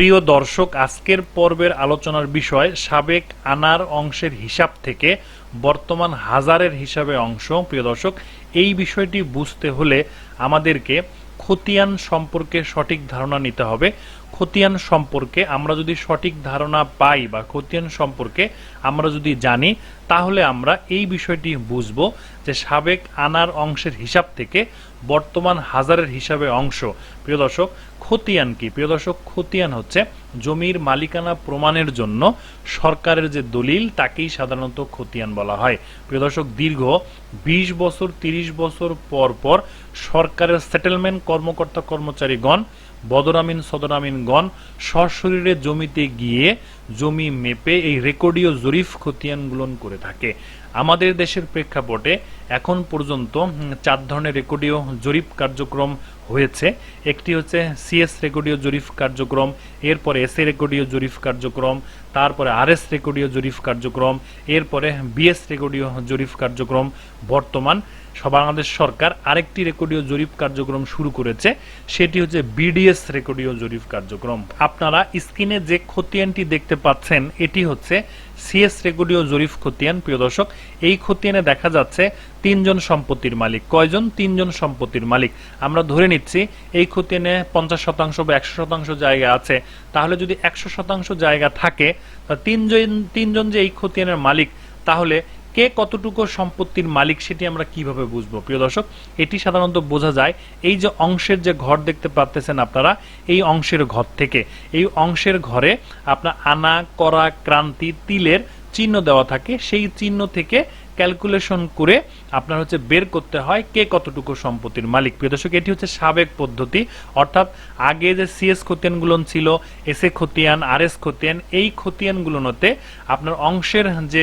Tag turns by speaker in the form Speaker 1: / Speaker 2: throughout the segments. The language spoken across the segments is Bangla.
Speaker 1: প্রিয় দর্শক, আজকের পর্বের আলোচনার বিষয় সাবেক আনার অংশের হিসাব থেকে বর্তমান হাজারের হিসাবে অংশ। প্রিয় দর্শক, এই বিষয়টি বুঝতে হলে আমাদেরকে খতিয়ান সম্পর্কে সঠিক ধারণা নিতে হবে। খতিয়ান সম্পর্কে আমরা যদি সঠিক ধারণা পাই বা খতিয়ান সম্পর্কে আমরা যদি জানি, তাহলে আমরা এই বিষয়টি বুঝব যে সাবেক আনার অংশের হিসাব থেকে বর্তমান হাজারের হিসাবে অংশ। প্রিয় দর্শক খতিয়ান কি? প্রিয় দর্শক, খতিয়ান হচ্ছে জমির মালিকানা প্রমাণের জন্য সরকারের যে দলিল, তাকেই সাধারণত খতিয়ান বলা হয়। প্রিয় দর্শক, দীর্ঘ ২০ বছর ৩০ বছর পর পর সরকারের সেটেলমেন্ট কর্মকর্তা কর্মচারীগণ বদরামিন সদরামিনগণ সশরীরে জমিতে গিয়ে জমি মেপে এই রেকর্ডীয় জরিফ খতিয়ানগুলন করে থাকে। আমাদের দেশের প্রেক্ষাপটে এখন পর্যন্ত চার ধরনের রেকর্ডীয় জরিপ কার্যক্রম হয়েছে। একটি হচ্ছে সিএস রেকর্ডীয় জরিফ কার্যক্রম, এরপরে এসএ রেকর্ডীয় জরিফ কার্যক্রম, তারপরে আরএস রেকর্ডীয় জরিফ কার্যক্রম, এরপরে বিএস রেকর্ডীয় জরিফ কার্যক্রম। বর্তমান বাংলাদেশ সরকার আরেকটি রেকর্ডীয় জরিপ কার্যক্রম শুরু করেছে, সেটি হচ্ছে বিডিএস রেকর্ডীয় জরিপ কার্যক্রম। আপনারা স্ক্রিনে যে খতিয়ানটি দেখতে পাচ্ছেন, এটি হচ্ছে সিএস রেকর্ডীয় জরিপ খতিয়ান, প্রিয় দর্শক। এই খতিয়ানে দেখা যাচ্ছে তিনজন সম্পত্তির মালিক। কয়জন? তিনজন সম্পত্তির মালিক। আমরা ধরে নিচ্ছি, এই খতিয়ানে পঞ্চাশ শতাংশ বা একশো শতাংশ জায়গা আছে। তাহলে যদি একশো শতাংশ জায়গা থাকে তিনজন তিনজন যে এই খতিয়ানের মালিক, তাহলে কে কতটুকু সম্পত্তির মালিক সেটি আমরা কীভাবে বুঝব? প্রিয় দর্শক, এটি সাধারণত বোঝা যায় এই যে অংশের যে ঘর দেখতে পাচ্তেছেন আপনারা, এই অংশের ঘর থেকে। এই অংশের ঘরে আপনার আনা, করা, ক্রান্তি, তিলের চিহ্ন দেওয়া থাকে। সেই চিহ্ন থেকে ক্যালকুলেশন করে আপনার হচ্ছে বের করতে হয় কে কতটুকু সম্পত্তির মালিক। প্রিয় দর্শক, এটি হচ্ছে সাবেক পদ্ধতি। অর্থাৎ আগে যে সিএস খতিয়ানগুলো ছিল এস এ খতিয়ান আর এস খতিয়ান, এই খতিয়ানগুলোতে আপনার অংশের যে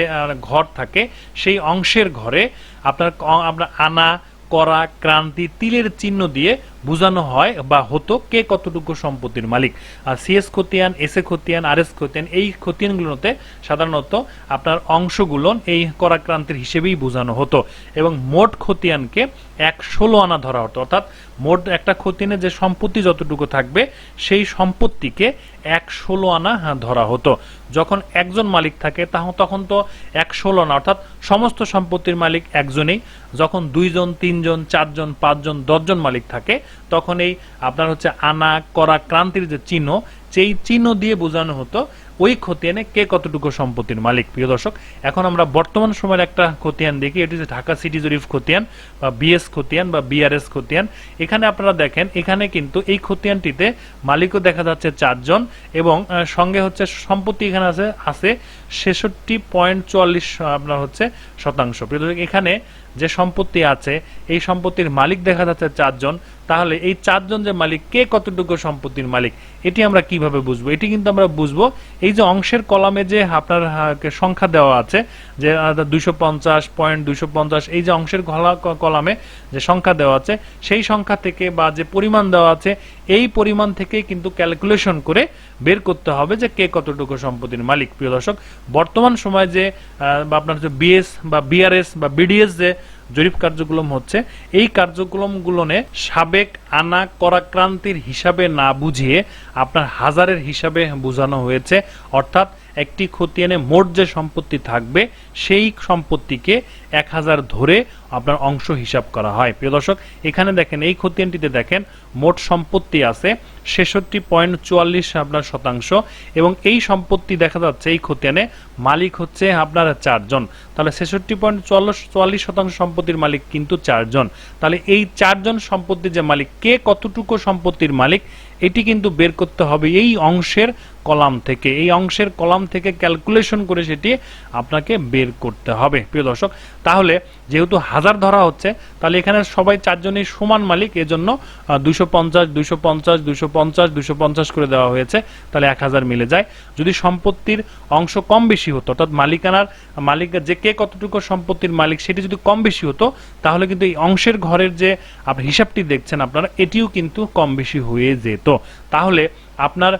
Speaker 1: ঘর থাকে, সেই অংশের ঘরে আপনার আপনার আনা, করা, ক্রান্তি, তিলের চিহ্ন দিয়ে বোঝানো হয় বা হতো কে কতটুকু সম্পত্তির মালিক। আর সিএস খতিয়ান এস এ খতিয়ান আর এস খতিয়ান, এই খতিয়ানগুলোতে সাধারণত আপনার অংশগুলো এই করা ক্রান্তির হিসেবেই বোঝানো হতো। এবং মোট খতিয়ানকে এক ষোলো আনা ধরা হতো। অর্থাৎ মোট একটা খতিয়ানে যে সম্পত্তি যতটুকু থাকবে, সেই সম্পত্তিকে এক ষোলো আনা ধরা হতো। যখন একজন মালিক থাকে তখন তো এক ষোলো আনা। অর্থাৎ সমস্ত সম্পত্তির মালিক একজনেই। যখন দুইজন, তিনজন, চারজন, পাঁচজন, দশজন মালিক থাকে তখন এই আপনার হচ্ছে আনা, করা ক্রান্তির যে চিহ্ন, সেই চিহ্ন দিয়ে বোঝানো হতো ওই খতিয়ানে কে কতটুকু সম্পত্তির মালিক, প্রিয় দর্শক। এখন আমরা বর্তমান সময়ের একটা খতিয়ান দেখি, এটি হচ্ছে ঢাকা সিটি জরিফ খতিয়ান বা বিএস খতিয়ান বা বিআরএস খতিয়ান। এখানে আপনারা দেখেন, এখানে কিন্তু এই খতিয়ানটিতে মালিকও দেখা যাচ্ছে চারজন এবং সঙ্গে হচ্ছে সম্পত্তি এখানে আছে আছে ছেষট্টি পয়েন্ট চুয়াল্লিশ আপনার হচ্ছে শতাংশ। প্রিয় দর্শক, এখানে যে সম্পত্তি আছে, এই সম্পত্তির মালিক দেখা যাচ্ছে চারজন তাহলে এই চারজন যে মালিক, কে কতটুকু সম্পত্তির মালিক, এটি আমরা কীভাবে বুঝব? এটি কিন্তু আমরা বুঝব এই যে অংশের কলামে যে আপনার সংখ্যা দেওয়া আছে, যে দুইশো পঞ্চাশ, পয়েন্ট দুইশো পঞ্চাশ, এই যে অংশের কলামে যে সংখ্যা দেওয়া আছে, সেই সংখ্যা থেকে বা যে পরিমাণ দেওয়া আছে, এই পরিমাণ থেকে কিন্তু ক্যালকুলেশন করে বের করতে হবে যে কে কতটুকু সম্পত্তির মালিক। প্রিয় দর্শক, বর্তমান সময়ে যে বা আপনার হচ্ছে বিএস বা বিআরএস বা বিডিএস যে জরিপ কার্যক্রম হচ্ছে। এই কার্যক্রমগুলোনে সাবেক আনা করাক্রান্তির হিসাবে না বুঝিয়ে আপনার হাজারের হিসাবে বোঝানো হয়েছে। অর্থাৎ একটি খতিয়ানে মোট যে সম্পত্তি থাকবে, সেই সম্পত্তিকে এক হাজার ধরে আপনার অংশ হিসাব করা হয়। প্রিয় দর্শক, এখানে দেখেন, এই খতিয়ানটিতে দেখেন, মোট সম্পত্তি আছে ছেষট্টি পয়েন্ট চুয়াল্লিশ আপনার শতাংশ এবং এই সম্পত্তি দেখা যাচ্ছে, এই খতিয়ানে মালিক হচ্ছে আপনার চারজন। তাহলে ছেষট্টি পয়েন্ট চুয়াল্লিশ চুয়াল্লিশ শতাংশ সম্পত্তির মালিক কিন্তু চারজন। তাহলে এই চারজন সম্পত্তির যে মালিক, কে কতটুকু সম্পত্তির মালিক, এটি কিন্তু বের করতে হবে এই অংশের কলাম থেকে, এই অংশের কলাম থেকে ক্যালকুলেশন করে সেটি আপনাকে বের করতে হবে। প্রিয় দর্শক, তাহলে যেহেতু হাজার ধরা হচ্ছে, তাহলে এখানে সবাই চারজনই সমান মালিক, এজন্য দুইশো পঞ্চাশ দুইশো পঞ্চাশ দুইশো পঞ্চাশ দুইশো পঞ্চাশ করে দেওয়া হয়েছে, তাহলে এক হাজার মিলে যায়। যদি সম্পত্তির অংশ কম বেশি হতো, অর্থাৎ মালিকানার, মালিক যে কে কতটুকু সম্পত্তির মালিক সেটি যদি কম বেশি হতো, তাহলে কিন্তু এই অংশের ঘরের যে হিসাবটি দেখছেন আপনারা, এটিও কিন্তু কম বেশি হয়ে যেত। তাহলে আপনার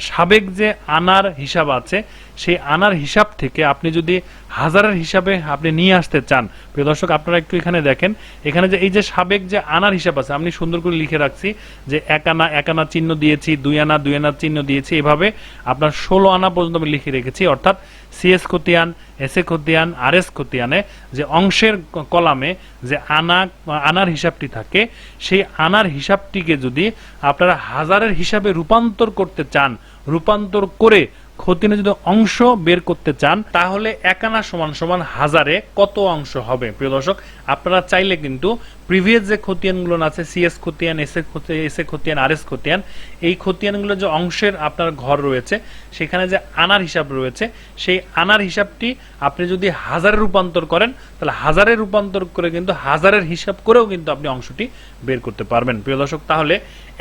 Speaker 1: সাবেক যে আনার হিসাব আছে সেই আনার হিসাব থেকে আপনি যদি হাজারের হিসাবে আপনি নিয়ে আসতে চান। প্রিয় দর্শক, আপনারা একটু এখানে দেখেন। এখানে যে এই যে সাবেক যে আনার হিসাব আছে, আমি সুন্দর করে লিখে রাখছি যে এক আনা এক আনা চিহ্ন দিয়েছি, দুই আনা, দুই আনার চিহ্ন দিয়েছি। এভাবে আপনার ষোলো আনা পর্যন্ত আমি লিখে রেখেছি। অর্থাৎ সিএস খতিয়ান এস এ খতিয়ান আর এস খতিয়ানে যে অংশের কলামে যে আনা, আনার হিসাবটি থাকে, সেই আনার হিসাবটিকে যদি আপনারা হাজারের হিসাবে রূপান্তর করতে চান, রূপান্তর করে খতিয়ানে যদি অংশ বের করতে চান, তাহলে একানা সমান সমান হাজারে কত অংশ হবে? প্রিয় দর্শক, আপনারা চাইলে কিন্তু প্রিভিয়াস যে খতিয়ানগুলো আছে সিএস খতিয়ান এস এ এস এ খতিয়ান আর এস খতিয়ান, এই খতিয়ানগুলো যে অংশের আপনার ঘর রয়েছে, সেখানে যে আনার হিসাব রয়েছে, সেই আনার হিসাবটি আপনি যদি হাজারে রূপান্তর করেন, তাহলে হাজারে রূপান্তর করে কিন্তু হাজারের হিসাব করেও কিন্তু আপনি অংশটি বের করতে পারবেন। প্রিয় দর্শক, তাহলে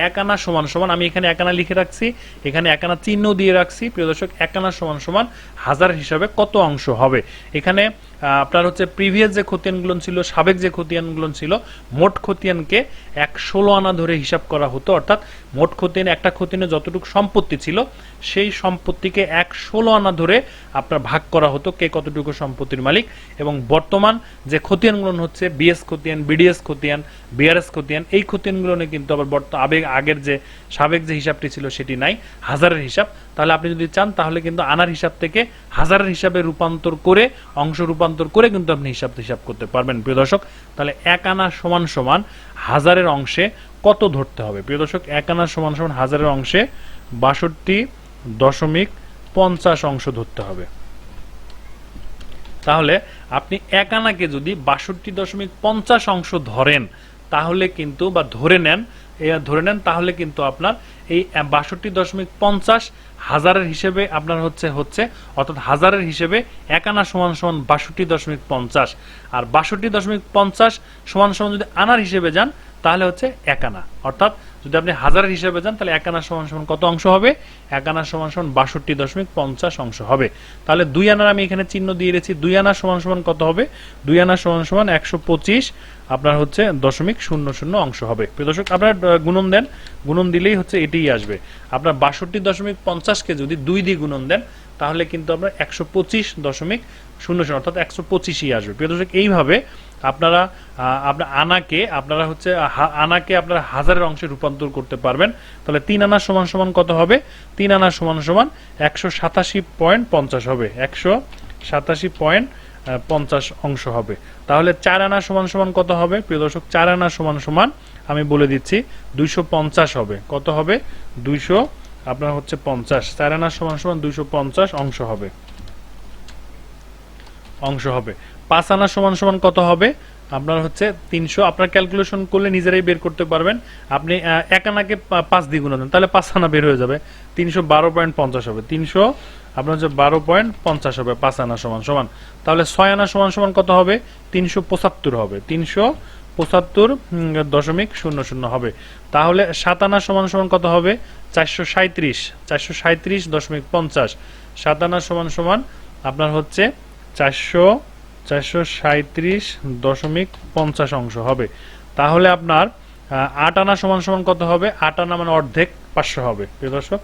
Speaker 1: এক আনা সমান সমান, আমি এখানে এক আনা লিখে রাখছি, এখানে এক আনা চিহ্ন দিয়ে রাখছি, প্রিয় দর্শক, এক আনা সমান সমান হাজার হিসাবে কত অংশ হবে? এখানে আপনার হচ্ছে প্রিভিয়াস যে খতিয়ানগুলো ছিল, সাবেক যে খতিয়ানগুলো ছিল মোট খতিয়ানকে এক ষোলো আনা ধরে হিসাব করা হতো, অর্থাৎ মোট খতিয়ান, একটা খতিয়ানে যতটুকু সম্পত্তি ছিল, সেই সম্পত্তিকে এক ষোলো আনা ধরে আপনার ভাগ করা হতো, কে কতটুকু সম্পত্তির মালিক। এবং বর্তমান যে খতিয়ানগুলো হচ্ছে, বিএস খতিয়ান, বিডিএস খতিয়ান, বিআরএস খতিয়ান, এই খতিয়ানগুলো কিন্তু আবার বর্ত, আবেগ, আগের যে সাবেক যে হিসাবটি ছিল, সেটি নাই, হাজারের হিসাব। তাহলে আপনি যদি চান, তাহলে কিন্তু আনার হিসাব থেকে হাজারের হিসাবে রূপান্তর করে, অংশ রূপান্তর করে কিন্তু আপনি হিসাব হিসাব করতে পারবেন, প্রিয় দর্শক। তাহলে এক আনা সমান সমান হাজারের অংশে কত ধরতে হবে? প্রিয় দর্শক এক আনা সমান সমান হাজারের অংশে বাষট্টি দশমিক পঞ্চাশ অংশ ধরতে হবে। তাহলে আপনি এক আনাকে যদি বাষট্টি দশমিক পঞ্চাশ অংশ ধরেন, তাহলে কিন্তু বা ধরে নেন ধরে নেন, তাহলে কিন্তু আপনার এই বাষট্টি দশমিক পঞ্চাশ হাজারের হিসেবে আপনার হচ্ছে হচ্ছে, অর্থাৎ হাজারের হিসেবে এক আনা সমান সমান বাষট্টি দশমিক পঞ্চাশ। আর বাষট্টি দশমিক পঞ্চাশ সমান সমান যদি আনার হিসেবে যান তাহলে হচ্ছে এক আনা। অর্থাৎ যদি আপনি হাজারের হিসেবে যান, তাহলে এক আনা সমান সমান কত অংশ হবে? এক আনা সমান সমান বাষট্টি দশমিক পঞ্চাশ অংশ হবে। তাহলে দুই আনার আমি এখানে চিহ্ন দিয়ে রেখেছি দুই আনা সমান সমান কত হবে? দুই আনা সমান সমান একশো পঁচিশ, আপনার হচ্ছে দশমিক শূন্য শূন্য অংশ হবে। প্রিয় দর্শক, আপনার গুণন দেন। গুণন দিলেই হচ্ছে এটিই আসবে। আপনার বাষট্টি দশমিক পঞ্চাশকে যদি দুই দিয়ে গুণন দেন, তাহলে কিন্তু আপনার একশো পঁচিশ দশমিক শূন্য শূন্য, অর্থাৎ একশো পঁচিশই আসবে। প্রিয় দর্শক, এইভাবে আপনারা আপনার আনাকে, আপনারা হচ্ছে আনাকে আপনারা হাজারের অংশে রূপান্তর করতে পারবেন। তাহলে তিন আনা সমান সমান কত হবে? তিন আনা সমান সমান একশো সাতাশি পয়েন্ট পঞ্চাশ হবে। একশো সাতাশি পয়েন্ট পঞ্চাশ অংশ হবে। তাহলে চার আনা সমান সমান কত হবে? প্রিয় দর্শক, চার আনা সমান সমান আমি বলে দিচ্ছি, দুইশো পঞ্চাশ হবে। কত হবে? দুইশো, আপনার হচ্ছে পঞ্চাশ। চার আনা সমান সমান দুইশো পঞ্চাশ অংশ হবে। অংশ হবে। পাঁচ আনা সমান সমান কত হবে? আপনার হচ্ছে তিনশো। আপনার ক্যালকুলেশন করলে নিজেরাই বের করতে পারবেন। আপনি এক আনাকে পাঁচ দ্বিগুণ দেন তাহলে পাঁচ আনা বের হয়ে যাবে। তিনশো বারো পয়েন্ট পঞ্চাশ হবে। তিনশো, আপনার হচ্ছে বারো পয়েন্ট পঞ্চাশ হবে, পাঁচ আনা সমান সমান। তাহলে ছয় আনা সমান সমান কত হবে? তিনশো পঁচাত্তর হবে। তিনশো পঁচাত্তর দশমিক শূন্য শূন্য হবে। তাহলে সাত আনা সমান সমান কত হবে? চারশো সাঁত্রিশ চারশো সাঁত্রিশ দশমিক পঞ্চাশ। সাত আনা সমান সমান আপনার হচ্ছে চারশো চারশো সাঁত্রিশ দশমিক পঞ্চাশ অংশ হবে। তাহলে আপনার আট আনা সমান সমান কত হবে? আট আনা মানে অর্ধেক পাঁচশো হবে। প্রিয় দর্শক,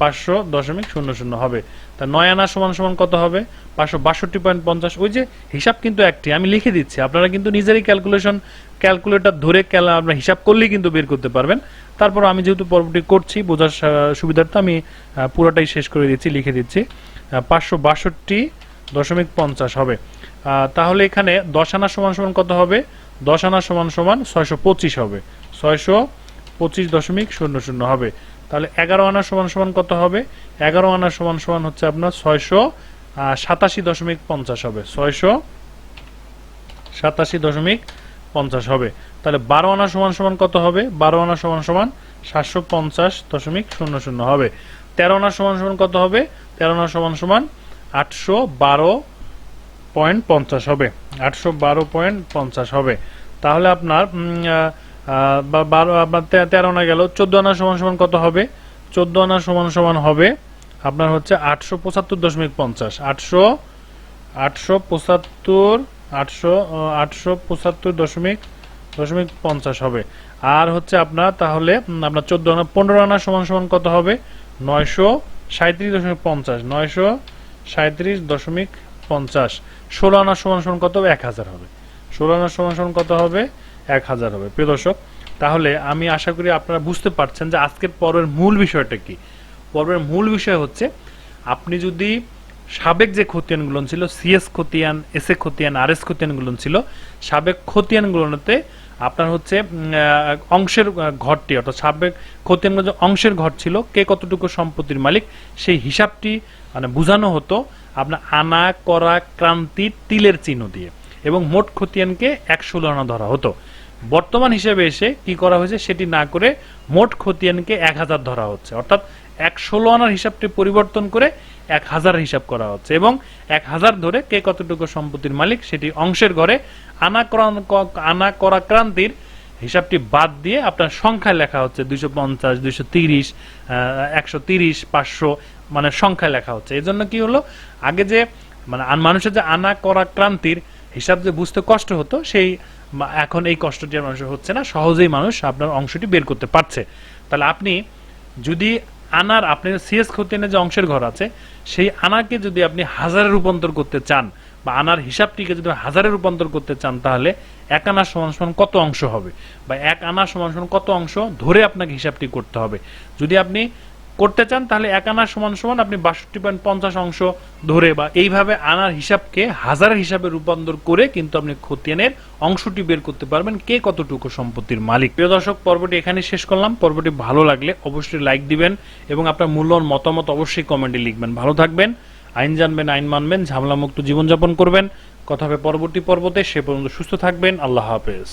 Speaker 1: পাঁচশো দশমিক শূন্য শূন্য হবে। তা নয় আনা সমান সমান কত হবে? পাঁচশো বাষট্টি পয়েন্ট পঞ্চাশ। ওই যে হিসাব কিন্তু একটি, আমি লিখে দিচ্ছি। আপনারা কিন্তু নিজেরই ক্যালকুলেশন ক্যালকুলেটর ধরে আপনার হিসাব করলেই কিন্তু বের করতে পারবেন। তারপর আমি যেহেতু পরবর্তী করছি, বোঝার সুবিধার্থে আমি পুরোটাই শেষ করে দিচ্ছি, লিখে দিচ্ছি। পাঁচশো বাষট্টি দশমিক পঞ্চাশ হবে। তাহলে এখানে দশ আনা সমান সমান কত হবে? দশ আনা সমান সমান ছয়শো পঁচিশ হবে। ছয়শো পঁচিশ দশমিক শূন্য শূন্য হবে। তাহলে এগারো আনা সমান সমান কত হবে? এগারো আনা সমান সমান হচ্ছে আপনার ছয়শো সাতাশি দশমিক পঞ্চাশ হবে। ছয়শো সাতাশি দশমিক পঞ্চাশ হবে। তাহলে বারো আনা সমান সমান কত হবে? বারো আনা সমান সমান সাতশো পঞ্চাশ দশমিক শূন্য শূন্য হবে। তেরো আনা সমান সমান কত হবে? তেরো আনা সমান সমান আটশো বারো পয়েন্ট পঞ্চাশ হবে। আটশো বারো পয়েন্ট পঞ্চাশ হবে। তাহলে আপনার বা- বারো, আপনার তেরো আনা গেল, চোদ্দ আনা সমান সমান কত হবে? চোদ্দ আনা সমান সমান হবে আপনার হচ্ছে আটশো পঁচাত্তর দশমিক পঞ্চাশ। আটশো আটশো পঁচাত্তর, আটশো আটশো পঁচাত্তর দশমিক দশমিক পঞ্চাশ হবে। আর হচ্ছে আপনার, তাহলে আপনার চোদ্দ আনা, পনেরো আনা সমান সমান কত হবে? নয়শো সাঁত্রিশ দশমিক পঞ্চাশ। নয়শো সাঁত্রিশ দশমিক পঞ্চাশ। ষোলো আনা সমান সমান কত হবে? এক হাজার হবে। ষোলো আনা সমান সমান কত হবে? এক হাজার হবে। প্রিয় দর্শক, তাহলে আমি আশা করি আপনারা বুঝতে পারছেন যে আজকের পর্বের মূল বিষয়টা কি। পর্বের মূল বিষয় হচ্ছে, আপনি যদি সাবেক যে খতিয়ানগুলো ছিল, সিএস খতিয়ান, এস এ খতিয়ান, আর এস খতিয়ানগুলো ছিল, সাবেক খতিয়ানগুলোতে আপনার হচ্ছে অংশের ঘরটি, অর্থাৎ সাবেক খতিয়ানগুলো যে অংশের ঘর ছিল, কে কতটুকু সম্পত্তির মালিক, সেই হিসাবটি মানে বোঝানো হতো আপনার আনা, করা, ক্রান্তি, তিলের চিহ্ন দিয়ে। এবং মোট খতিয়ানকে একশো ষোলো আনা ধরা হতো। বর্তমান হিসেবে এসে কি করা হয়েছে, সেটি না করে মোট খতিয়ানকে এক হাজার ধরা হচ্ছে। অর্থাৎ এক ষোলো আনার হিসাবটি পরিবর্তন করে এক হাজার হিসাব করা হচ্ছে এবং এক হাজার ধরে কে কতটুকু সম্পত্তির মালিক সেটি অংশের ঘরে আনা আনা করা ক্রান্তির হিসাবটি বাদ দিয়ে আপনার সংখ্যায় লেখা হচ্ছে দুইশো পঞ্চাশ, দুইশো তিরিশ একশো তিরিশ, পাঁচশো মানে সংখ্যায় লেখা হচ্ছে। এই জন্য কি হলো? আগে যে মানে মানুষের যে আনা করা ক্রান্তির হিসাব যে বুঝতে কষ্ট হতো, সেই এখন এই কষ্টটি মানুষের হচ্ছে না। সহজেই মানুষ আপনার অংশটি বের করতে পারছে। তাহলে আপনি যদি আনার আপনার সিএস খতিয়ানের যে অংশের ঘর আছে, সেই আনাকে যদি আপনি হাজারে রূপান্তর করতে চান বা আনার হিসাবটিকে যদি হাজারে রূপান্তর করতে চান, তাহলে এক আনার সমান সমান কত অংশ হবে? বা এক আনার সমান সমান কত অংশ ধরে আপনাকে হিসাবটি করতে হবে। যদি আপনি করতে চান, তাহলে এক আনা সমান সমান আপনি বাষট্টি পয়েন্ট পঞ্চাশ অংশ ধরে বা এইভাবে আনার হিসাবকে হাজার হিসাবে রূপান্তর করে কিন্তু আপনি খতিয়ানের অংশটি বের করতে পারবেন, কে কতটুকু সম্পত্তির মালিক। প্রিয় দর্শক, পর্বটি এখানে শেষ করলাম। পর্বটি ভালো লাগলে অবশ্যই লাইক দিবেন এবং আপনার মূল্যবান মতামত অবশ্যই কমেন্টে লিখবেন। ভালো থাকবেন, আইন জানবেন, আইন মানবেন, ঝামেলামুক্ত জীবনযাপন করবেন। কথা হবে পরবর্তী পর্বতে, সে পর্যন্ত সুস্থ থাকবেন। আল্লাহ হাফেজ।